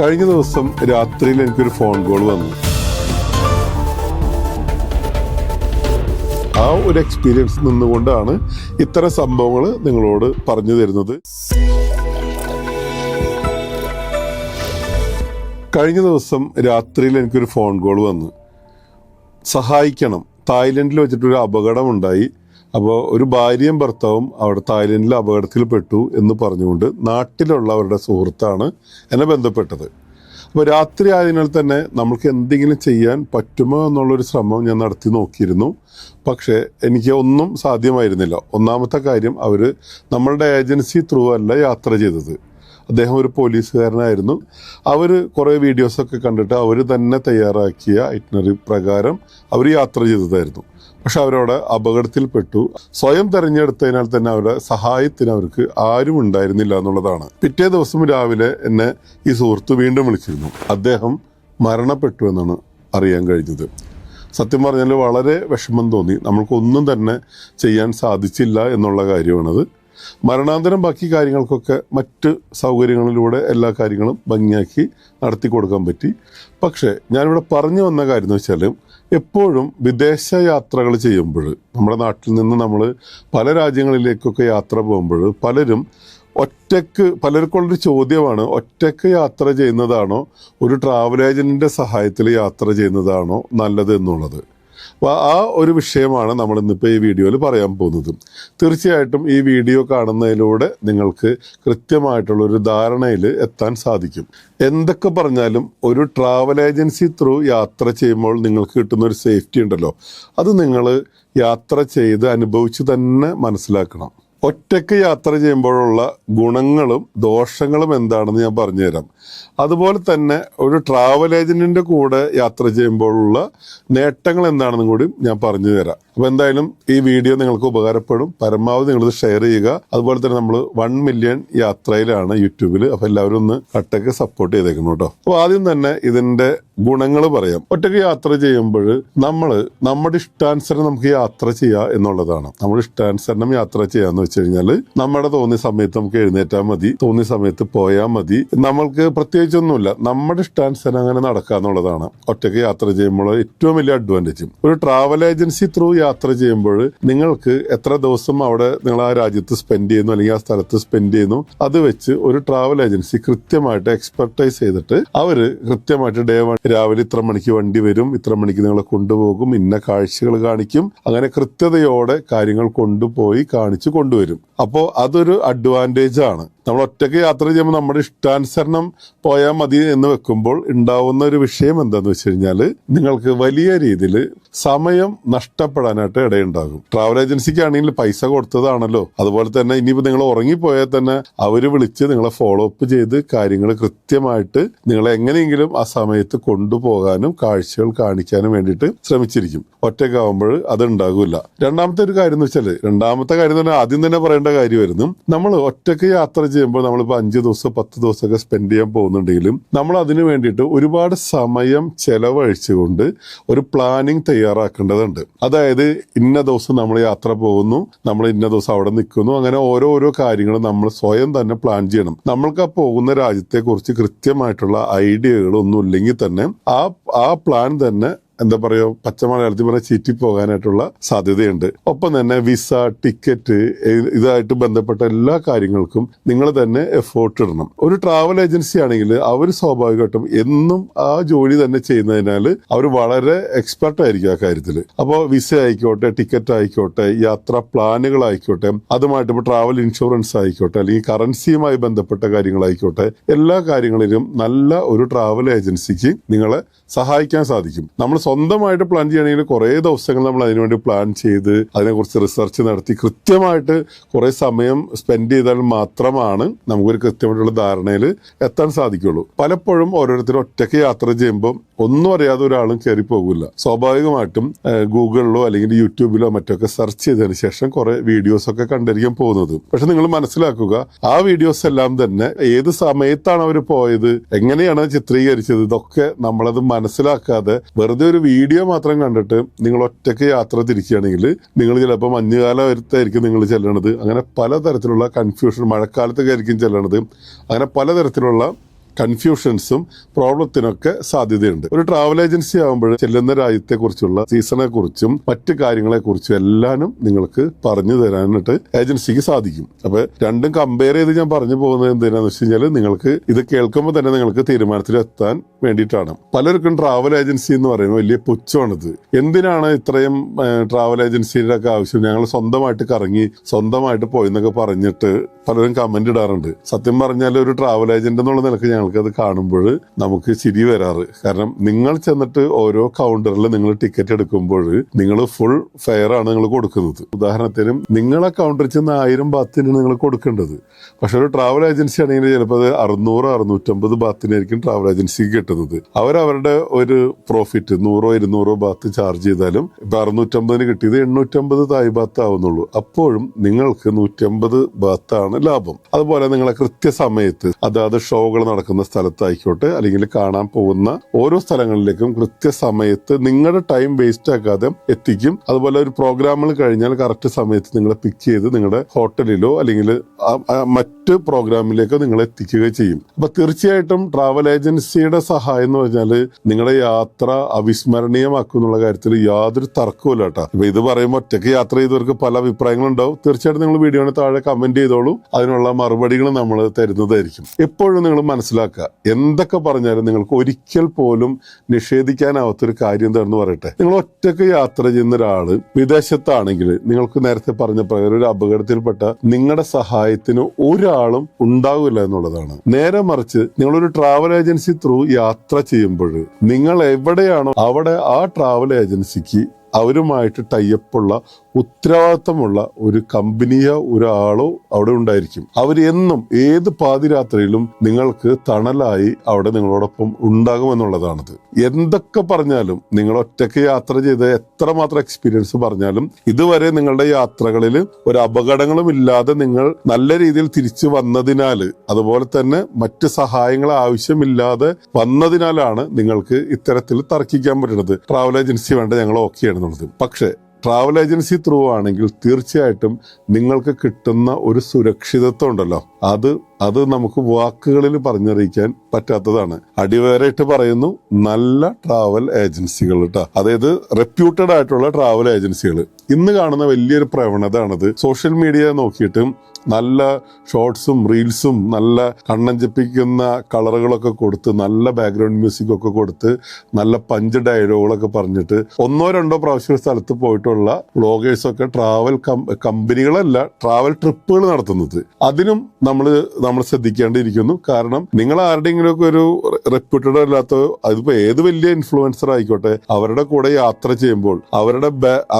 കഴിഞ്ഞ ദിവസം രാത്രിയിൽ എനിക്കൊരു ഫോൺ കോൾ വന്നു. ആ ഒരു എക്സ്പീരിയൻസ് നിന്നുകൊണ്ടാണ് ഇത്തരം സംഭവങ്ങൾ നിങ്ങളോട് പറഞ്ഞു തരുന്നത്. കഴിഞ്ഞ ദിവസം രാത്രിയിൽ എനിക്കൊരു ഫോൺ കോൾ വന്നു. സഹായിക്കണം. തായ്ലൻഡിൽ വെച്ചിട്ടൊരു അപകടമുണ്ടായി. അപ്പോൾ ഒരു ഭാര്യയും ഭർത്താവും അവിടെ തായ്ലൻഡിൽ അപകടത്തിൽപ്പെട്ടു എന്ന് പറഞ്ഞുകൊണ്ട് നാട്ടിലുള്ള അവരുടെ സുഹൃത്താണ് എന്നെ ബന്ധപ്പെട്ടത്. അപ്പോൾ രാത്രി ആയതിനാൽ തന്നെ നമ്മൾക്ക് എന്തെങ്കിലും ചെയ്യാൻ പറ്റുമോ എന്നുള്ളൊരു ശ്രമം ഞാൻ നടത്തി നോക്കിയിരുന്നു. പക്ഷേ എനിക്ക് ഒന്നും സാധ്യമായിരുന്നില്ല. ഒന്നാമത്തെ കാര്യം അവർ നമ്മളുടെ ഏജൻസി ത്രൂ അല്ല യാത്ര ചെയ്തത്. അദ്ദേഹം ഒരു പോലീസുകാരനായിരുന്നു. അവർ കുറേ വീഡിയോസൊക്കെ കണ്ടിട്ട് അവർ തന്നെ തയ്യാറാക്കിയ ഐറ്റിനറി പ്രകാരം അവർ യാത്ര ചെയ്തതായിരുന്നു. പക്ഷെ അവരവിടെ അപകടത്തിൽപ്പെട്ടു. സ്വയം തെരഞ്ഞെടുത്തതിനാൽ തന്നെ അവരുടെ സഹായത്തിന് അവർക്ക് ആരും ഉണ്ടായിരുന്നില്ല എന്നുള്ളതാണ്. പിറ്റേ ദിവസം രാവിലെ എന്നെ ഈ സുഹൃത്ത് വീണ്ടും വിളിച്ചിരുന്നു. അദ്ദേഹം മരണപ്പെട്ടു എന്നാണ് അറിയാൻ കഴിഞ്ഞത്. സത്യം പറഞ്ഞാൽ വളരെ വിഷമം തോന്നി. നമ്മൾക്കൊന്നും തന്നെ ചെയ്യാൻ സാധിച്ചില്ല എന്നുള്ള കാര്യമാണത്. മരണാന്തരം ബാക്കി കാര്യങ്ങൾക്കൊക്കെ മറ്റ് സൗകര്യങ്ങളിലൂടെ എല്ലാ കാര്യങ്ങളും ഭംഗിയാക്കി നടത്തി കൊടുക്കാൻ പറ്റി. പക്ഷേ ഞാനിവിടെ പറഞ്ഞു വന്ന കാര്യം എന്ന് വെച്ചാൽ എപ്പോഴും വിദേശ യാത്രകൾ ചെയ്യുമ്പോൾ നമ്മുടെ നാട്ടിൽ നിന്ന് നമ്മൾ പല രാജ്യങ്ങളിലേക്കൊക്കെ യാത്ര പോകുമ്പോൾ പലരും ഒറ്റയ്ക്ക് പലർക്കുള്ളൊരു ചോദ്യമാണ് ഒറ്റയ്ക്ക് യാത്ര ചെയ്യുന്നതാണോ ഒരു ട്രാവൽ ഏജന്റിന്റെ സഹായത്തിൽ യാത്ര ചെയ്യുന്നതാണോ നല്ലത് എന്നുള്ളത് അപ്പോൾ ആ ഒരു വിഷയമാണ് നമ്മൾ ഇന്നിപ്പോൾ ഈ വീഡിയോയിൽ പറയാൻ പോകുന്നത്. തീർച്ചയായിട്ടും ഈ വീഡിയോ കാണുന്നതിലൂടെ നിങ്ങൾക്ക് കൃത്യമായിട്ടുള്ള ഒരു ധാരണയിൽ എത്താൻ സാധിക്കും. എന്തൊക്കെ പറഞ്ഞാലും ഒരു ട്രാവൽ ഏജൻസി ത്രൂ യാത്ര ചെയ്യുമ്പോൾ നിങ്ങൾക്ക് കിട്ടുന്ന ഒരു സേഫ്റ്റി ഉണ്ടല്ലോ. അത് നിങ്ങൾ യാത്ര ചെയ്ത് അനുഭവിച്ച് തന്നെ മനസ്സിലാക്കണം. ഒറ്റയ്ക്ക് യാത്ര ചെയ്യുമ്പോഴുള്ള ഗുണങ്ങളും ദോഷങ്ങളും എന്താണെന്ന് ഞാൻ പറഞ്ഞുതരാം. അതുപോലെ തന്നെ ഒരു ട്രാവൽ ഏജന്റിന്റെ കൂടെ യാത്ര ചെയ്യുമ്പോഴുള്ള നേട്ടങ്ങൾ എന്താണെന്നും കൂടി ഞാൻ പറഞ്ഞു തരാം അപ്പൊ എന്തായാലും ഈ വീഡിയോ നിങ്ങൾക്ക് ഉപകാരപ്പെടും. പരമാവധി നിങ്ങളിത് ഷെയർ ചെയ്യുക. അതുപോലെ തന്നെ നമ്മൾ വൺ മില്യൺ യാത്രയിലാണ് യൂട്യൂബിൽ അപ്പൊ എല്ലാവരും ഒന്ന് കട്ടയ്ക്ക് സപ്പോർട്ട് ചെയ്തേക്കണം കേട്ടോ. അപ്പൊ ആദ്യം തന്നെ ഇതിന്റെ ഗുണങ്ങൾ പറയാം. ഒറ്റയ്ക്ക് യാത്ര ചെയ്യുമ്പോൾ നമ്മൾ നമ്മുടെ ഇഷ്ടാനുസരണം നമുക്ക് യാത്ര ചെയ്യുക എന്നുള്ളതാണ്. നമ്മുടെ ഇഷ്ടാനുസരണം യാത്ര ചെയ്യാന്ന് വെച്ച് കഴിഞ്ഞാൽ നമ്മുടെ തോന്നിയ സമയത്ത് നമുക്ക് എഴുന്നേറ്റാൽ മതി. തോന്നിയ സമയത്ത് പോയാൽ മതി. നമ്മൾക്ക് പ്രത്യേകിച്ചൊന്നുമില്ല. നമ്മുടെ ഇഷ്ടാനുസരണം അങ്ങനെ നടക്കുക എന്നുള്ളതാണ്. ഒറ്റയ്ക്ക് യാത്ര ചെയ്യുമ്പോൾ ഏറ്റവും വലിയ അഡ്വാന്റേജ് ഒരു ട്രാവൽ ഏജൻസി ത്രൂ യാത്ര ചെയ്യുമ്പോൾ നിങ്ങൾക്ക് എത്ര ദിവസം അവിടെ നിങ്ങൾ ആ രാജ്യത്ത് സ്പെൻഡ് ചെയ്യുന്നു അല്ലെങ്കിൽ ആ സ്ഥലത്ത് സ്പെൻഡ് ചെയ്യുന്നു അത് വെച്ച് ഒരു ട്രാവൽ ഏജൻസി കൃത്യമായിട്ട് എക്സ്പെർട്ടൈസ് ചെയ്തിട്ട് അവർ കൃത്യമായിട്ട് ഡേ രാവിലെ ഇത്ര മണിക്ക് വണ്ടി വരും ഇത്ര മണിക്ക് നിങ്ങളെ കൊണ്ടുപോകും ഇന്ന കാഴ്ചകൾ കാണിക്കും. അങ്ങനെ കൃത്യതയോടെ കാര്യങ്ങൾ കൊണ്ടുപോയി കാണിച്ചു കൊണ്ടുവരും. അപ്പോൾ അതൊരു അഡ്വാന്റേജ് ആണ്. നമ്മൾ ഒറ്റയ്ക്ക് യാത്ര ചെയ്യുമ്പോൾ നമ്മുടെ ഇഷ്ടാനുസരണം പോയാൽ മതി എന്ന് വെക്കുമ്പോൾ ഉണ്ടാവുന്ന ഒരു വിഷയം എന്താന്ന് വെച്ച് കഴിഞ്ഞാൽ നിങ്ങൾക്ക് വലിയ രീതിയിൽ സമയം നഷ്ടപ്പെടാനായിട്ട് ഇടയുണ്ടാകും. ട്രാവൽ ഏജൻസിക്കാണെങ്കിൽ പൈസ കൊടുത്തതാണല്ലോ. അതുപോലെ തന്നെ ഇനിയിപ്പോൾ നിങ്ങൾ ഉറങ്ങിപ്പോയാൽ തന്നെ അവർ വിളിച്ച് നിങ്ങളെ ഫോളോ അപ്പ് ചെയ്ത് കാര്യങ്ങൾ കൃത്യമായിട്ട് നിങ്ങളെ എങ്ങനെയെങ്കിലും ആ സമയത്ത് കൊണ്ടുപോകാനും കാഴ്ചകൾ കാണിക്കാനും വേണ്ടിയിട്ട് ശ്രമിച്ചിരിക്കും. ഒറ്റയ്ക്കാവുമ്പോൾ അത് ഉണ്ടാകില്ല രണ്ടാമത്തെ ഒരു കാര്യം എന്ന് വെച്ചാൽ രണ്ടാമത്തെ കാര്യം തന്നെ ആദ്യം തന്നെ പറയേണ്ട കാര്യമായിരുന്നു. നമ്മൾ ഒറ്റയ്ക്ക് യാത്ര ചെയ്യുമ്പോൾ നമ്മളിപ്പോൾ അഞ്ച് ദിവസം പത്ത് ദിവസമൊക്കെ സ്പെൻഡ് ചെയ്യാൻ പോകുന്നുണ്ടെങ്കിലും നമ്മൾ അതിന് വേണ്ടിയിട്ട് ഒരുപാട് സമയം ചെലവഴിച്ചുകൊണ്ട് ഒരു പ്ലാനിങ് തയ്യാറാക്കേണ്ടതുണ്ട്. അതായത് ഇന്ന ദിവസം നമ്മൾ യാത്ര പോകുന്നു നമ്മൾ ഇന്ന ദിവസം അവിടെ നിൽക്കുന്നു അങ്ങനെ ഓരോരോ കാര്യങ്ങളും നമ്മൾ സ്വയം തന്നെ പ്ലാൻ ചെയ്യണം. നമ്മൾക്ക് ആ പോകുന്ന രാജ്യത്തെക്കുറിച്ച് കൃത്യമായിട്ടുള്ള ഐഡിയകളൊന്നും ഇല്ലെങ്കിൽ തന്നെ ആ ആ പ്ലാൻ തന്നെ എന്താ പറയുക പച്ച മലയാളത്തിൽ പറഞ്ഞ ചീറ്റി പോകാനായിട്ടുള്ള സാധ്യതയുണ്ട്. ഒപ്പം തന്നെ വിസ ടിക്കറ്റ് ഇതായിട്ട് ബന്ധപ്പെട്ട എല്ലാ കാര്യങ്ങൾക്കും നിങ്ങൾ തന്നെ എഫേർട്ട് ഇടണം. ഒരു ട്രാവൽ ഏജൻസി ആണെങ്കിൽ അവർ സ്വാഭാവികമായിട്ടും എന്നും ആ ജോലി തന്നെ ചെയ്യുന്നതിനാൽ അവർ വളരെ എക്സ്പെർട്ട് ആയിരിക്കും ആ കാര്യത്തിൽ. അപ്പോൾ വിസ ആയിക്കോട്ടെ ടിക്കറ്റ് ആയിക്കോട്ടെ യാത്രാ പ്ലാനുകൾ ആയിക്കോട്ടെ അതുമായിട്ട് ഇപ്പോൾ ട്രാവൽ ഇൻഷുറൻസ് ആയിക്കോട്ടെ അല്ലെങ്കിൽ കറൻസിയുമായി ബന്ധപ്പെട്ട കാര്യങ്ങളായിക്കോട്ടെ എല്ലാ കാര്യങ്ങളിലും നല്ല ഒരു ട്രാവൽ ഏജൻസിക്ക് നിങ്ങളെ സഹായിക്കാൻ സാധിക്കും. നമ്മൾ സ്വന്തമായിട്ട് പ്ലാൻ ചെയ്യണമെങ്കിൽ കുറേ ദിവസങ്ങൾ നമ്മൾ അതിനുവേണ്ടി പ്ലാൻ ചെയ്ത് അതിനെക്കുറിച്ച് റിസർച്ച് നടത്തി കൃത്യമായിട്ട് കുറേ സമയം സ്പെൻഡ് ചെയ്താൽ മാത്രമാണ് നമുക്കൊരു കൃത്യമായിട്ടുള്ള ധാരണയിൽ എത്താൻ സാധിക്കുള്ളൂ. പലപ്പോഴും ഓരോരുത്തരും ഒറ്റയ്ക്ക് യാത്ര ചെയ്യുമ്പോൾ ഒന്നും അറിയാതെ ഒരാളും കയറി പോകില്ല സ്വാഭാവികമായിട്ടും ഗൂഗിളിലോ അല്ലെങ്കിൽ യൂട്യൂബിലോ മറ്റൊക്കെ സെർച്ച് ചെയ്തതിന് ശേഷം കുറെ വീഡിയോസ് ഒക്കെ കണ്ടിരിക്കാൻ പോകുന്നത്. പക്ഷെ നിങ്ങൾ മനസ്സിലാക്കുക ആ വീഡിയോസ് എല്ലാം തന്നെ ഏത് സമയത്താണ് അവർ പോയത് എങ്ങനെയാണ് ചിത്രീകരിച്ചത് ഇതൊക്കെ നമ്മളത് മനസ്സിലാക്കാതെ വെറുതെ ഒരു വീഡിയോ മാത്രം കണ്ടിട്ട് നിങ്ങൾ ഒറ്റയ്ക്ക് യാത്ര തിരിക്കുകയാണെങ്കിൽ നിങ്ങൾ ചിലപ്പോൾ മഞ്ഞുകാലം വരുത്തായിരിക്കും നിങ്ങൾ ചെല്ലണത്. അങ്ങനെ പലതരത്തിലുള്ള കൺഫ്യൂഷൻ മഴക്കാലത്തൊക്കെ ആയിരിക്കും ചെല്ലണത്. അങ്ങനെ പലതരത്തിലുള്ള കൺഫ്യൂഷൻസും പ്രോബ്ലത്തിനൊക്കെ സാധ്യതയുണ്ട്. ഒരു ട്രാവൽ ഏജൻസി ആകുമ്പോൾ ചെല്ലുന്ന രാജ്യത്തെ കുറിച്ചുള്ള സീസണെ കുറിച്ചും മറ്റു കാര്യങ്ങളെ കുറിച്ചും എല്ലാനും നിങ്ങൾക്ക് പറഞ്ഞു തരാനായിട്ട് ഏജൻസിക്ക് സാധിക്കും. അപ്പൊ രണ്ടും കമ്പയർ ചെയ്ത് ഞാൻ പറഞ്ഞു പോകുന്നത് എന്തിനാന്ന് വെച്ച് കഴിഞ്ഞാൽ നിങ്ങൾക്ക് ഇത് കേൾക്കുമ്പോൾ തന്നെ നിങ്ങൾക്ക് തീരുമാനത്തിലെത്താൻ വേണ്ടിയിട്ടാണ്. പലർക്കും ട്രാവൽ ഏജൻസി എന്ന് പറയുന്നത് വലിയ പുച്ഛമാണിത്. എന്തിനാണ് ഇത്രയും ട്രാവൽ ഏജൻസിയുടെ ഒക്കെ ആവശ്യം? ഞങ്ങൾ സ്വന്തമായിട്ട് കറങ്ങി സ്വന്തമായിട്ട് പോയി എന്നൊക്കെ പറഞ്ഞിട്ട് പലരും കമന്റ് ഇടാറുണ്ട്. സത്യം പറഞ്ഞാൽ ഒരു ട്രാവൽ ഏജന്റ് എന്നുള്ള നിലയ്ക്ക് ഞങ്ങൾക്ക് അത് കാണുമ്പോൾ നമുക്ക് ചിരി വരാറ്. കാരണം നിങ്ങൾ ചെന്നിട്ട് ഓരോ കൗണ്ടറിൽ നിങ്ങൾ ടിക്കറ്റ് എടുക്കുമ്പോൾ നിങ്ങൾ ഫുൾ ഫെയർ ആണ് നിങ്ങൾ കൊടുക്കുന്നത്. ഉദാഹരണത്തിന് നിങ്ങളെ കൗണ്ടറിൽ ചെന്ന് ആയിരം ബാത്തിന് നിങ്ങൾ കൊടുക്കേണ്ടത്. പക്ഷെ ഒരു ട്രാവൽ ഏജൻസി ആണെങ്കിൽ ചിലപ്പോൾ അത് അറുന്നൂറ് അറുന്നൂറ്റമ്പത് ബാത്തിനായിരിക്കും ട്രാവൽ ഏജൻസിക്ക് കിട്ടുന്നത്. അവരവരുടെ ഒരു പ്രോഫിറ്റ് നൂറോ ഇരുന്നൂറോ ബാത്ത് ചാർജ് ചെയ്താലും ഇപ്പൊ അറുന്നൂറ്റമ്പതിന് കിട്ടിയത് എണ്ണൂറ്റമ്പത് തായ് ബാത്ത് ആവുന്നുള്ളൂ. അപ്പോഴും നിങ്ങൾക്ക് നൂറ്റമ്പത് ബാത്താണ് ലാഭം. അതുപോലെ നിങ്ങളെ കൃത്യസമയത്ത് അതായത് ഷോകൾ നടക്കുന്ന സ്ഥലത്തായിക്കോട്ടെ അല്ലെങ്കിൽ കാണാൻ പോകുന്ന ഓരോ സ്ഥലങ്ങളിലേക്കും കൃത്യസമയത്ത് നിങ്ങളുടെ ടൈം വേസ്റ്റ് ആക്കാതെ എത്തിക്കും. അതുപോലെ ഒരു പ്രോഗ്രാമുകൾ കഴിഞ്ഞാൽ കറക്റ്റ് സമയത്ത് നിങ്ങളെ പിക്ക് ചെയ്ത് നിങ്ങളുടെ ഹോട്ടലിലോ അല്ലെങ്കിൽ മറ്റ് പ്രോഗ്രാമിലേക്കോ നിങ്ങളെ എത്തിക്കുക ചെയ്യും. അപ്പൊ തീർച്ചയായിട്ടും ട്രാവൽ ഏജൻസിയുടെ സഹായം എന്ന് പറഞ്ഞാൽ നിങ്ങളുടെ യാത്ര അവിസ്മരണീയമാക്കും എന്നുള്ള കാര്യത്തിൽ യാതൊരു തർക്കവുമില്ല കേട്ടോ. ഇപ്പൊ ഇത് പറയുമ്പോൾ ഒറ്റയ്ക്ക് യാത്ര ചെയ്തവർക്ക് പല അഭിപ്രായങ്ങളും ഉണ്ടാവും തീർച്ചയായിട്ടും നിങ്ങൾ വീഡിയോ താഴെ കമന്റ് ചെയ്തോളൂ. അതിനുള്ള മറുപടികൾ നമ്മൾ തരുന്നതായിരിക്കും. എപ്പോഴും നിങ്ങൾ മനസ്സിലാക്കുക എന്തൊക്കെ പറഞ്ഞാലും നിങ്ങൾക്ക് ഒരിക്കൽ പോലും നിഷേധിക്കാനാവാത്തൊരു കാര്യം എന്താണെന്ന് പറയട്ടെ. നിങ്ങൾ ഒറ്റയ്ക്ക് യാത്ര ചെയ്യുന്ന ഒരാൾ വിദേശത്താണെങ്കിൽ നിങ്ങൾക്ക് നേരത്തെ പറഞ്ഞ പ്രകാരം ഒരു അപകടത്തിൽപ്പെട്ട നിങ്ങളുടെ സഹായത്തിന് ഒരാളും ഉണ്ടാവില്ല എന്നുള്ളതാണ്. നേരെ മറിച്ച് നിങ്ങളൊരു ട്രാവൽ ഏജൻസി ത്രൂ യാത്ര ചെയ്യുമ്പോൾ നിങ്ങൾ എവിടെയാണോ അവിടെ ആ ട്രാവൽ ഏജൻസിക്ക് അവരുമായിട്ട് ടൈപ്പുള്ള ഉത്തരവാദിത്തമുള്ള ഒരു കമ്പനിയോ ഒരാളോ അവിടെ ഉണ്ടായിരിക്കും. അവർ എന്നും ഏത് പാതിരാത്രിയിലും നിങ്ങൾക്ക് തണലായി അവിടെ നിങ്ങളോടൊപ്പം ഉണ്ടാകുമെന്നുള്ളതാണത്. എന്തൊക്കെ പറഞ്ഞാലും നിങ്ങൾ ഒറ്റയ്ക്ക് യാത്ര ചെയ്ത് എത്രമാത്രം എക്സ്പീരിയൻസ് പറഞ്ഞാലും ഇതുവരെ നിങ്ങളുടെ യാത്രകളിൽ ഒരു അപകടങ്ങളും ഇല്ലാതെ നിങ്ങൾ നല്ല രീതിയിൽ തിരിച്ചു വന്നതിനാൽ അതുപോലെ തന്നെ മറ്റ് സഹായങ്ങൾ ആവശ്യമില്ലാതെ വന്നതിനാലാണ് നിങ്ങൾക്ക് ഇത്തരത്തിൽ തർക്കിക്കാൻ പറ്റുന്നത്. ട്രാവൽ ഏജൻസി വേണ്ട ഞങ്ങൾ ഓക്കെ ആണെന്നുള്ളത് പക്ഷേ ട്രാവൽ ഏജൻസി ത്രൂ ആണെങ്കിൽ തീർച്ചയായിട്ടും നിങ്ങൾക്ക് കിട്ടുന്ന ഒരു സുരക്ഷിതത്വം ഉണ്ടല്ലോ. അത് അത് നമുക്ക് വാക്കുകളിൽ പറഞ്ഞറിയിക്കാൻ പറ്റാത്തതാണ്. അടിവേറായിട്ട് പറയുന്നു നല്ല ട്രാവൽ ഏജൻസികൾ കേട്ടോ അതായത് റെപ്യൂട്ടഡ് ആയിട്ടുള്ള ട്രാവൽ ഏജൻസികൾ ഇന്ന് കാണുന്ന വലിയൊരു പ്രവണതയാണത്. സോഷ്യൽ മീഡിയ നോക്കിയിട്ടും നല്ല ഷോർട്സും റീൽസും നല്ല കണ്ണഞ്ചിപ്പിക്കുന്ന കളറുകളൊക്കെ കൊടുത്ത് നല്ല ബാക്ക്ഗ്രൗണ്ട് മ്യൂസിക് ഒക്കെ കൊടുത്ത് നല്ല പഞ്ച് ഡയലോഗുകളൊക്കെ പറഞ്ഞിട്ട് ഒന്നോ രണ്ടോ പ്രാവശ്യം സ്ഥലത്ത് പോയിട്ടുള്ള വ്ളോഗേഴ്സൊക്കെ ട്രാവൽ കമ്പനികളല്ല ട്രാവൽ ട്രിപ്പുകൾ നടത്തുന്നത്. അതിനും നമ്മൾ നമ്മൾ ശ്രദ്ധിക്കേണ്ടിയിരിക്കുന്നു. കാരണം നിങ്ങൾ ആരുടെയെങ്കിലും ഒക്കെ ഒരു റെപ്യൂട്ടഡ് അല്ലാത്ത അതിപ്പോ ഏത് വലിയ ഇൻഫ്ലുവൻസർ ആയിക്കോട്ടെ അവരുടെ കൂടെ യാത്ര ചെയ്യുമ്പോൾ അവരുടെ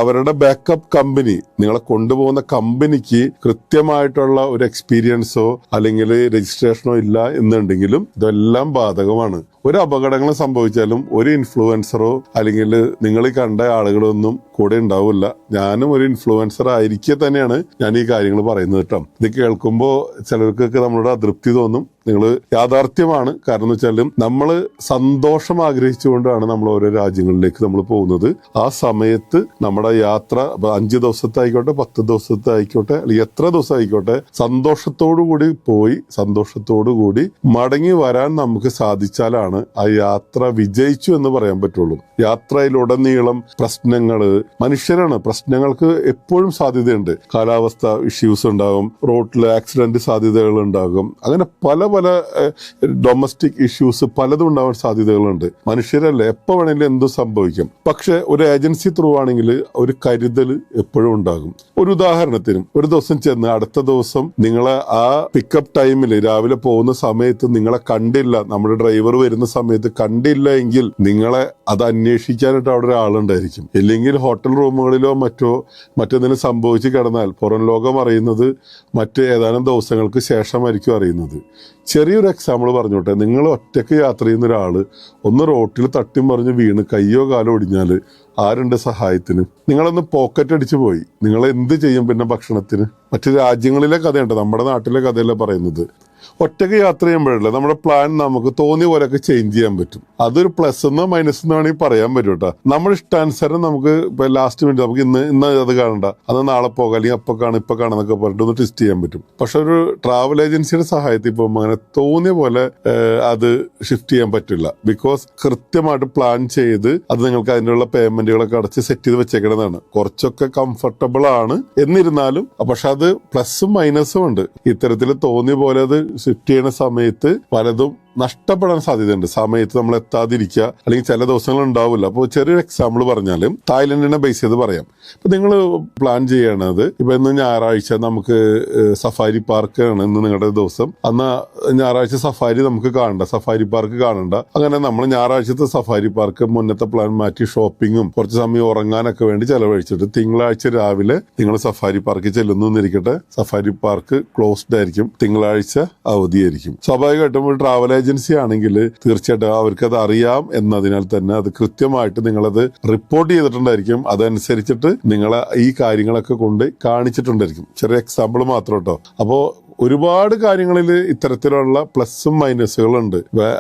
അവരുടെ ബാക്കപ്പ് കമ്പനി നിങ്ങളെ കൊണ്ടുപോകുന്ന കമ്പനിക്ക് കൃത്യമായിട്ടുള്ള ഒരു എക്സ്പീരിയൻസോ അല്ലെങ്കിൽ രജിസ്ട്രേഷനോ ഇല്ല എന്നുണ്ടെങ്കിലും ഇതെല്ലാം ബാധകമാണ്. ഒരു അപകടങ്ങൾ സംഭവിച്ചാലും ഒരു ഇൻഫ്ലുവൻസറോ അല്ലെങ്കിൽ നിങ്ങൾ കണ്ട ആളുകളൊന്നും കൂടെ ഉണ്ടാവില്ല. ഞാനും ഒരു ഇൻഫ്ലുവൻസർ ആയിരിക്കെ തന്നെയാണ് ഞാൻ ഈ കാര്യങ്ങൾ പറയുന്നത് കേട്ടോ. ഇത് കേൾക്കുമ്പോൾ ചിലർക്കൊക്കെ നമ്മളോട് അതൃപ്തി തോന്നും. നിങ്ങൾ യാഥാർത്ഥ്യമാണ്. കാരണം എന്ന് വെച്ചാലും നമ്മൾ സന്തോഷം ആഗ്രഹിച്ചുകൊണ്ടാണ് നമ്മൾ ഓരോ രാജ്യങ്ങളിലേക്ക് നമ്മൾ പോകുന്നത്. ആ സമയത്ത് നമ്മുടെ യാത്ര അഞ്ച് ദിവസത്തെ ആയിക്കോട്ടെ പത്ത് ദിവസത്തെ ആയിക്കോട്ടെ അല്ലെങ്കിൽ എത്ര ദിവസം ആയിക്കോട്ടെ സന്തോഷത്തോടു കൂടി പോയി സന്തോഷത്തോടു കൂടി മടങ്ങി വരാൻ നമുക്ക് സാധിച്ചാലാണ് ആ യാത്ര വിജയിച്ചു എന്ന് പറയാൻ പറ്റുള്ളൂ. യാത്രയിലുടനീളം പ്രശ്നങ്ങൾ മനുഷ്യരാണ്. പ്രശ്നങ്ങൾക്ക് എപ്പോഴും സാധ്യതയുണ്ട്. കാലാവസ്ഥ ഇഷ്യൂസ് ഉണ്ടാകും. റോഡിൽ ആക്സിഡന്റ് സാധ്യതകൾ ഉണ്ടാകും. അങ്ങനെ പല പല ഡൊമസ്റ്റിക് ഇഷ്യൂസ് പലതും ഉണ്ടാവാൻ സാധ്യതകളുണ്ട്. മനുഷ്യരല്ല എപ്പോൾ വേണമെങ്കിലും എന്തും സംഭവിക്കും. പക്ഷെ ഒരു ഏജൻസി ത്രൂ ആണെങ്കിൽ ഒരു കരുതൽ എപ്പോഴും ഉണ്ടാകും. ഒരു ഉദാഹരണത്തിന് ഒരു ദിവസം ചെന്ന് അടുത്ത ദിവസം നിങ്ങളെ ആ പിക്കപ്പ് ടൈമിൽ രാവിലെ പോകുന്ന സമയത്ത് നിങ്ങളെ കണ്ടില്ല. നമ്മുടെ ഡ്രൈവർ വരുന്ന സമയത്ത് കണ്ടില്ല എങ്കിൽ നിങ്ങളെ അത് അന്വേഷിക്കാനായിട്ട് അവിടെ ഒരാളുണ്ടായിരിക്കും. ഇല്ലെങ്കിൽ ഹോട്ടൽ റൂമുകളിലോ മറ്റോ മറ്റെന്തെങ്കിലും സംഭവിച്ച് കിടന്നാൽ പുറം ലോകം അറിയുന്നത് മറ്റ് ഏതാനും ദിവസങ്ങൾക്ക് ശേഷമായിരിക്കും അറിയുന്നത്. ചെറിയൊരു എക്സാമ്പിൾ പറഞ്ഞോട്ടെ. നിങ്ങൾ ഒറ്റയ്ക്ക് യാത്ര ചെയ്യുന്ന ഒരാൾ ഒന്ന് റോട്ടിൽ തട്ടി മറിഞ്ഞ് വീണ് കയ്യോ കാലോ ഒടിഞ്ഞാൽ ആരുണ്ട് സഹായത്തിന് നിങ്ങളൊന്ന് പോക്കറ്റ് അടിച്ചു പോയി. നിങ്ങൾ എന്ത് ചെയ്യും പിന്നെ ഭക്ഷണത്തിന്? മറ്റു രാജ്യങ്ങളിലെ കഥയുണ്ട്. നമ്മുടെ നാട്ടിലെ കഥയല്ല പറയുന്നത്. ഒറ്റയ്ക്ക് യാത്ര ചെയ്യുമ്പോഴല്ലേ നമ്മുടെ പ്ലാൻ നമുക്ക് തോന്നിയ പോലെയൊക്കെ ചേഞ്ച് ചെയ്യാൻ പറ്റും. അതൊരു പ്ലസ് എന്നോ മൈനസ് എന്നോ വേണമെങ്കിൽ പറയാൻ പറ്റും കേട്ടോ. നമ്മുടെ ഇഷ്ടാനുസരണം നമുക്ക് ഇപ്പൊ ലാസ്റ്റ് മിനിറ്റ് നമുക്ക് ഇന്ന് ഇന്ന് അത് കാണണ്ട. അത് നാളെ പോകാം അല്ലെങ്കിൽ അപ്പൊ കാണാം ഇപ്പൊ കാണാന്നൊക്കെ പറഞ്ഞിട്ട് ഒന്ന് ട്വിസ്റ്റ് ചെയ്യാൻ പറ്റും. പക്ഷെ ഒരു ട്രാവൽ ഏജൻസിയുടെ സഹായത്തിൽ ഇപ്പം അങ്ങനെ തോന്നിയ പോലെ അത് ഷിഫ്റ്റ് ചെയ്യാൻ പറ്റില്ല. ബിക്കോസ് കൃത്യമായിട്ട് പ്ലാൻ ചെയ്ത് അത് നിങ്ങൾക്ക് അതിനുള്ള പേയ്മെന്റുകളൊക്കെ അടച്ച് സെറ്റ് ചെയ്ത് വെച്ചേക്കണതാണ്. കുറച്ചൊക്കെ കംഫർട്ടബിൾ ആണ് എന്നിരുന്നാലും പക്ഷെ അത് പ്ലസും മൈനസും ഉണ്ട്. ഇത്തരത്തിൽ തോന്നിയ പോലെ അത് ഷിഫ്റ്റ് ചെയ്യുന്ന സമയത്ത് പലതും നഷ്ടപ്പെടാൻ സാധ്യതയുണ്ട്. സമയത്ത് നമ്മൾ എത്താതിരിക്കുക. അല്ലെങ്കിൽ ചില ദിവസങ്ങൾ ഉണ്ടാവില്ല. അപ്പോൾ ചെറിയൊരു എക്സാമ്പിൾ പറഞ്ഞാലും തായ്ലൻഡിനെ ബേസ് ചെയ്ത് പറയാം. ഇപ്പൊ നിങ്ങൾ പ്ലാൻ ചെയ്യണത് ഇപ്പൊ ഇന്ന് ഞായറാഴ്ച നമുക്ക് സഫാരി പാർക്കാണ് ഇന്ന് നിങ്ങളുടെ ദിവസം. അന്ന് ഞായറാഴ്ച സഫാരി നമുക്ക് കാണണ്ട. സഫാരി പാർക്ക് കാണണ്ട. അങ്ങനെ നമ്മൾ ഞായറാഴ്ചത്തെ സഫാരി പാർക്ക് മുന്നത്തെ പ്ലാൻ മാറ്റി ഷോപ്പിങ്ങും കുറച്ച് സമയം ഉറങ്ങാനൊക്കെ വേണ്ടി ചെലവഴിച്ചിട്ട് തിങ്കളാഴ്ച രാവിലെ നിങ്ങൾ സഫാരി പാർക്കിൽ ചെല്ലുന്നു എന്നിരിക്കട്ടെ. സഫാരി പാർക്ക് ക്ലോസ്ഡ് ആയിരിക്കും. തിങ്കളാഴ്ച അവധിയായിരിക്കും. സ്വാഭാവികമായിട്ടും ട്രാവൽ ഏജൻസി ആണെങ്കിൽ തീർച്ചയായിട്ടും അവർക്ക് അത് അറിയാം എന്നതിനാൽ തന്നെ അത് കൃത്യമായിട്ട് നിങ്ങളത് റിപ്പോർട്ട് ചെയ്തിട്ടുണ്ടായിരിക്കും. അതനുസരിച്ചിട്ട് നിങ്ങൾ ഈ കാര്യങ്ങളൊക്കെ കൊണ്ട് കാണിച്ചിട്ടുണ്ടായിരിക്കും. ചെറിയ എക്സാമ്പിൾ മാത്രം കേട്ടോ അപ്പോ ഒരുപാട് കാര്യങ്ങളിൽ ഇത്തരത്തിലുള്ള പ്ലസും മൈനസുകളുണ്ട്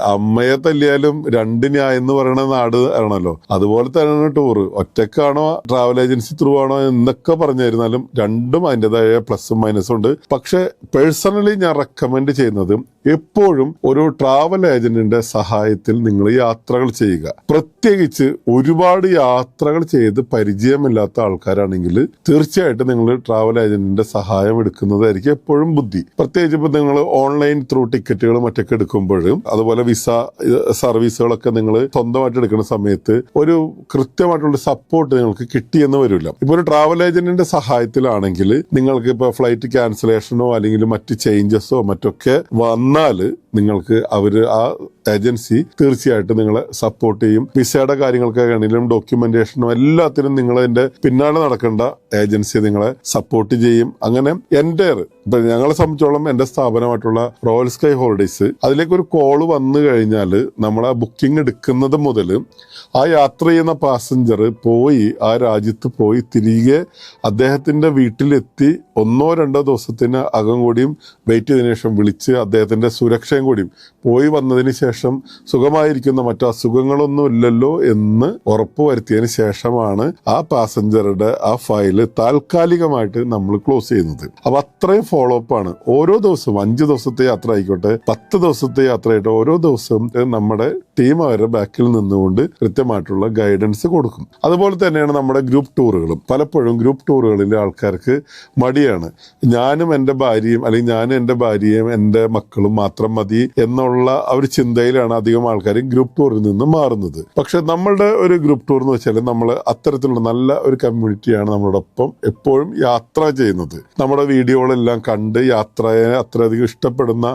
അമ്മയെ തല്ലിയാലും രണ്ട് ന്യായം എന്ന് പറയുന്ന നാട് ആണല്ലോ. അതുപോലെ തന്നെയാണ് ടൂറ് ഒറ്റക്കാണോ ട്രാവൽ ഏജൻസി ത്രൂ ആണോ എന്നൊക്കെ പറഞ്ഞിരുന്നാലും രണ്ടും അതിന്റെതായ പ്ലസും മൈനസും ഉണ്ട്. പക്ഷെ പേഴ്സണലി ഞാൻ റെക്കമെൻഡ് ചെയ്യുന്നത് എപ്പോഴും ഒരു ട്രാവൽ ഏജന്റിന്റെ സഹായത്തിൽ നിങ്ങൾ യാത്രകൾ ചെയ്യുക. പ്രത്യേകിച്ച് ഒരുപാട് യാത്രകൾ ചെയ്ത് പരിചയമില്ലാത്ത ആൾക്കാരാണെങ്കിൽ തീർച്ചയായിട്ടും നിങ്ങൾ ട്രാവൽ ഏജന്റിന്റെ സഹായം എടുക്കുന്നതായിരിക്കും എപ്പോഴും ബുദ്ധി. പ്രത്യേകിച്ച് ഇപ്പൊ നിങ്ങൾ ഓൺലൈൻ ത്രൂ ടിക്കറ്റുകൾ മറ്റൊക്കെ എടുക്കുമ്പോഴും അതുപോലെ വിസ സർവീസുകളൊക്കെ നിങ്ങൾ സ്വന്തമായിട്ട് എടുക്കുന്ന സമയത്ത് ഒരു കൃത്യമായിട്ടുള്ള സപ്പോർട്ട് നിങ്ങൾക്ക് കിട്ടിയെന്ന് വരില്ല. ഇപ്പൊ ഒരു ട്രാവൽ ഏജന്റിന്റെ സഹായത്തിലാണെങ്കിൽ നിങ്ങൾക്ക് ഇപ്പൊ ഫ്ലൈറ്റ് ക്യാൻസലേഷനോ അല്ലെങ്കിൽ മറ്റ് ചേഞ്ചസോ മറ്റൊക്കെ വന്നാൽ നിങ്ങൾക്ക് അവർ ആ ഏജൻസി തീർച്ചയായിട്ടും നിങ്ങളെ സപ്പോർട്ട് ചെയ്യും. വിസയുടെ കാര്യങ്ങൾക്കൊക്കെ ആണെങ്കിലും ഡോക്യുമെന്റേഷനോ എല്ലാത്തിനും നിങ്ങൾ അതിന്റെ പിന്നാലെ നടക്കേണ്ട ഏജൻസി നിങ്ങളെ സപ്പോർട്ട് ചെയ്യും. അങ്ങനെ എന്റെ ഇപ്പൊ ഞങ്ങളെ സംബന്ധിച്ചോളം എന്റെ സ്ഥാപനമായിട്ടുള്ള റോയൽ സ്കൈ ഹോളിഡേയ്സ് അതിലേക്ക് ഒരു കോൾ വന്നു കഴിഞ്ഞാൽ നമ്മൾ ആ ബുക്കിംഗ് എടുക്കുന്നത് മുതൽ ആ യാത്ര ചെയ്യുന്ന പാസഞ്ചർ പോയി ആ രാജ്യത്ത് പോയി തിരികെ അദ്ദേഹത്തിന്റെ വീട്ടിലെത്തി ഒന്നോ രണ്ടോ ദിവസത്തിന് അകം കൂടിയും വെയിറ്റ് ചെയ്തതിനു ശേഷം വിളിച്ച് അദ്ദേഹത്തിന്റെ സുരക്ഷയും കൂടി. പോയി വന്നതിന് ശേഷം സുഖമായിരിക്കുന്ന മറ്റു അസുഖങ്ങളൊന്നും ഇല്ലല്ലോ എന്ന് ഉറപ്പ് വരുത്തിയതിന് ശേഷമാണ് ആ പാസഞ്ചറുടെ ആ ഫയൽ താൽക്കാലികമായിട്ട് നമ്മൾ ക്ലോസ് ചെയ്യുന്നത്. അപ്പൊ അത്രയും ഫോളോ അപ്പ് ആണ്. ഓരോ ദിവസവും അഞ്ച് ദിവസത്തെ യാത്ര ആയിക്കോട്ടെ പത്ത് ദിവസത്തെ യാത്ര ആയിട്ട് ഓരോ ദിവസവും നമ്മുടെ ടീം അവരുടെ ബാക്കിൽ നിന്നുകൊണ്ട് കൃത്യമായിട്ടുള്ള ഗൈഡൻസ് കൊടുക്കും. അതുപോലെ തന്നെയാണ് നമ്മുടെ ഗ്രൂപ്പ് ടൂറുകളും പലപ്പോഴും ഗ്രൂപ്പ് ടൂറുകളിലെ ആൾക്കാർക്ക് മടിയാണ്. ഞാനും എന്റെ ഭാര്യയും അല്ലെങ്കിൽ ഞാനും എന്റെ ഭാര്യയും എന്റെ മക്കളും മാത്രം മതി എന്നുള്ള ആ ഒരു ചിന്തയിലാണ് അധികം ആൾക്കാരും ഗ്രൂപ്പ് ടൂറിൽ നിന്ന് മാറുന്നത്. പക്ഷെ നമ്മളുടെ ഒരു ഗ്രൂപ്പ് ടൂർ എന്ന് വെച്ചാൽ നമ്മൾ അത്തരത്തിലുള്ള നല്ല ഒരു കമ്മ്യൂണിറ്റിയാണ് നമ്മളോടൊപ്പം എപ്പോഴും യാത്ര ചെയ്യുന്നത്. നമ്മുടെ വീഡിയോകളെല്ലാം കണ്ട് യാത്രയെ അത്രയധികം ഇഷ്ടപ്പെടുന്ന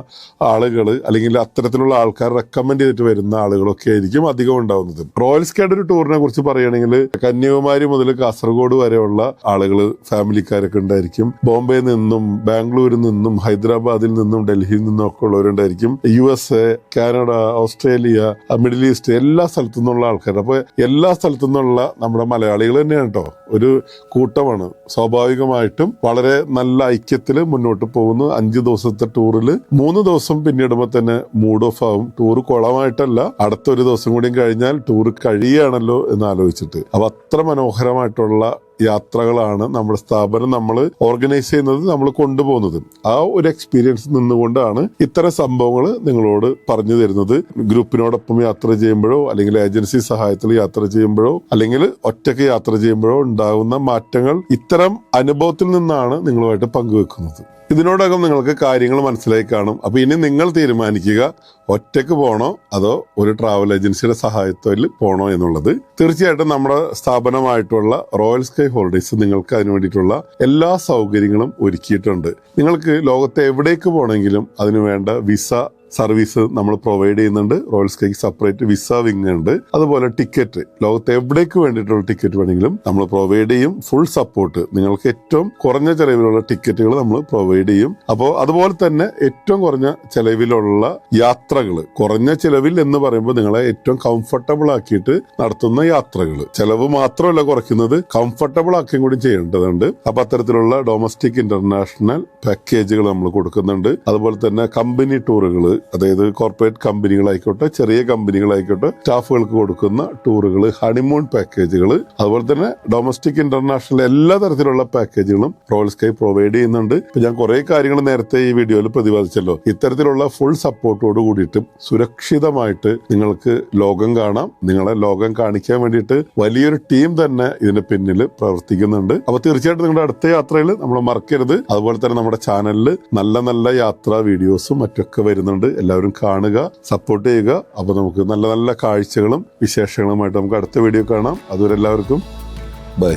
ആളുകൾ അല്ലെങ്കിൽ അത്തരത്തിലുള്ള ആൾക്കാർ റെക്കമെൻഡ് ചെയ്തിട്ട് വരുന്ന ആളുകളൊക്കെ ആയിരിക്കും അധികം ഉണ്ടാവുന്നത്. റോയൽ സ്കേഡ് ഒരു ടൂറിനെ കുറിച്ച് പറയുകയാണെങ്കിൽ കന്യാകുമാരി മുതൽ കാസർഗോഡ് വരെയുള്ള ആളുകൾ ഫാമിലിക്കാരൊക്കെ ഉണ്ടായിരിക്കും. ബോംബെ നിന്നും ബാംഗ്ലൂരിൽ നിന്നും ഹൈദരാബാദിൽ നിന്നും ഡൽഹിയിൽ നിന്നും ഒക്കെ ഉള്ളവരുണ്ടായിരിക്കും. U S A Canada Australia middle east എല്ലാ സ്ഥലത്തു നിന്നുള്ള ആൾക്കാർ അപ്പൊ എല്ലാ സ്ഥലത്തു നിന്നുള്ള നമ്മുടെ മലയാളികൾ തന്നെയാണ് കേട്ടോ ഒരു കൂട്ടമാണ്. സ്വാഭാവികമായിട്ടും വളരെ നല്ല ഐക്യത്തിൽ മുന്നോട്ട് പോകുന്നു. അഞ്ച് ദിവസത്തെ ടൂറിൽ മൂന്ന് ദിവസം പിന്നിടുമ്പോൾ തന്നെ മൂഡ് ഓഫ് ആവും. ടൂർ കുളമായിട്ടല്ല. അടുത്തൊരു ദിവസം കൂടിയും കഴിഞ്ഞാൽ ടൂർ കഴിയുകയാണല്ലോ എന്ന് ആലോചിച്ചിട്ട്. അപ്പൊ അത്ര മനോഹരമായിട്ടുള്ള യാത്രകളാണ് നമ്മുടെ സ്ഥാപനം നമ്മൾ ഓർഗനൈസ് ചെയ്യുന്നത് നമ്മൾ കൊണ്ടുപോകുന്നത്. ആ ഒരു എക്സ്പീരിയൻസ് നിന്നുകൊണ്ടാണ് ഇത്തരം സംഭവങ്ങൾ നിങ്ങളോട് പറഞ്ഞു തരുന്നത്. ഗ്രൂപ്പിനോടൊപ്പം യാത്ര ചെയ്യുമ്പോഴോ അല്ലെങ്കിൽ ഏജൻസി സഹായത്തിൽ യാത്ര ചെയ്യുമ്പോഴോ അല്ലെങ്കിൽ ഒറ്റയ്ക്ക് യാത്ര ചെയ്യുമ്പോഴോ ഉണ്ടാകുന്ന മാറ്റങ്ങൾ ഇത്തരം അനുഭവത്തിൽ നിന്നാണ് നിങ്ങളുമായിട്ട് പങ്കുവെക്കുന്നത്. ഇതിനോടകം നിങ്ങൾക്ക് കാര്യങ്ങൾ മനസ്സിലായി കാണും. അപ്പൊ ഇനി നിങ്ങൾ തീരുമാനിക്കുക ഒറ്റയ്ക്ക് പോകണോ അതോ ഒരു ട്രാവൽ ഏജൻസിയുടെ സഹായത്തിൽ പോകണോ എന്നുള്ളത്. തീർച്ചയായിട്ടും നമ്മുടെ സ്ഥാപനമായിട്ടുള്ള റോയൽ സ്കൈ ഹോൾഡേഴ്സ് നിങ്ങൾക്ക് അതിനു വേണ്ടിയിട്ടുള്ള എല്ലാ സൗകര്യങ്ങളും ഒരുക്കിയിട്ടുണ്ട്. നിങ്ങൾക്ക് ലോകത്തെ എവിടേക്ക് പോകണമെങ്കിലും അതിനു വേണ്ട വിസ സർവീസ് നമ്മൾ പ്രൊവൈഡ് ചെയ്യുന്നുണ്ട്. റോയൽ സ്കൈക്ക് സെപ്പറേറ്റ് വിസ വിങ് ഉണ്ട് അതുപോലെ ടിക്കറ്റ്. ലോകത്ത് എവിടേക്ക് വേണ്ടിയിട്ടുള്ള ടിക്കറ്റ് വേണമെങ്കിലും നമ്മൾ പ്രൊവൈഡ് ചെയ്യും. Full support. നിങ്ങൾക്ക് ഏറ്റവും കുറഞ്ഞ ചെലവിലുള്ള ടിക്കറ്റുകൾ നമ്മൾ പ്രൊവൈഡ് ചെയ്യും. അപ്പോൾ അതുപോലെ തന്നെ ഏറ്റവും കുറഞ്ഞ ചെലവിലുള്ള യാത്രകൾ. കുറഞ്ഞ ചെലവിൽ എന്ന് പറയുമ്പോൾ നിങ്ങളെ ഏറ്റവും കംഫർട്ടബിൾ ആക്കിയിട്ട് നടത്തുന്ന യാത്രകൾ. ചെലവ് മാത്രമല്ല കുറയ്ക്കുന്നത് കംഫർട്ടബിൾ ആക്കുകയും കൂടി ചെയ്യേണ്ടതുണ്ട്. അപ്പൊ അത്തരത്തിലുള്ള ഡൊമസ്റ്റിക് ഇന്റർനാഷണൽ പാക്കേജുകൾ നമ്മൾ കൊടുക്കുന്നുണ്ട്. അതുപോലെ തന്നെ കമ്പനി ടൂറുകൾ അതായത് കോർപ്പറേറ്റ് കമ്പനികളായിക്കോട്ടെ ചെറിയ കമ്പനികളായിക്കോട്ടെ സ്റ്റാഫുകൾക്ക് കൊടുക്കുന്ന ടൂറുകൾ ഹണിമൂൺ പാക്കേജുകൾ അതുപോലെ തന്നെ ഡൊമസ്റ്റിക് ഇന്റർനാഷണൽ എല്ലാ തരത്തിലുള്ള പാക്കേജുകളും റോയൽ സ്കൈ പ്രൊവൈഡ് ചെയ്യുന്നുണ്ട്. ഇപ്പൊ ഞാൻ കുറെ കാര്യങ്ങൾ നേരത്തെ ഈ വീഡിയോയിൽ പ്രതിപാദിച്ചല്ലോ. ഇത്തരത്തിലുള്ള ഫുൾ സപ്പോർട്ടോട് കൂടിയിട്ടും സുരക്ഷിതമായിട്ട് നിങ്ങൾക്ക് ലോകം കാണാം. നിങ്ങളെ ലോകം കാണിക്കാൻ വേണ്ടിയിട്ട് വലിയൊരു ടീം തന്നെ ഇതിന്റെ പിന്നിൽ പ്രവർത്തിക്കുന്നുണ്ട്. അപ്പൊ തീർച്ചയായിട്ടും നിങ്ങളുടെ അടുത്ത യാത്രയിൽ നമ്മൾ മറക്കരുത്. അതുപോലെ തന്നെ നമ്മുടെ ചാനലിൽ നല്ല നല്ല യാത്രാ വീഡിയോസും മറ്റൊക്കെ വരുന്നുണ്ട്. എല്ലാവരും കാണുക സപ്പോർട്ട് ചെയ്യുക. അപ്പൊ നമുക്ക് നല്ല നല്ല കാഴ്ചകളും വിശേഷങ്ങളുമായിട്ട് നമുക്ക് അടുത്ത വീഡിയോ കാണാം. അതുവരെ എല്ലാവർക്കും ബൈ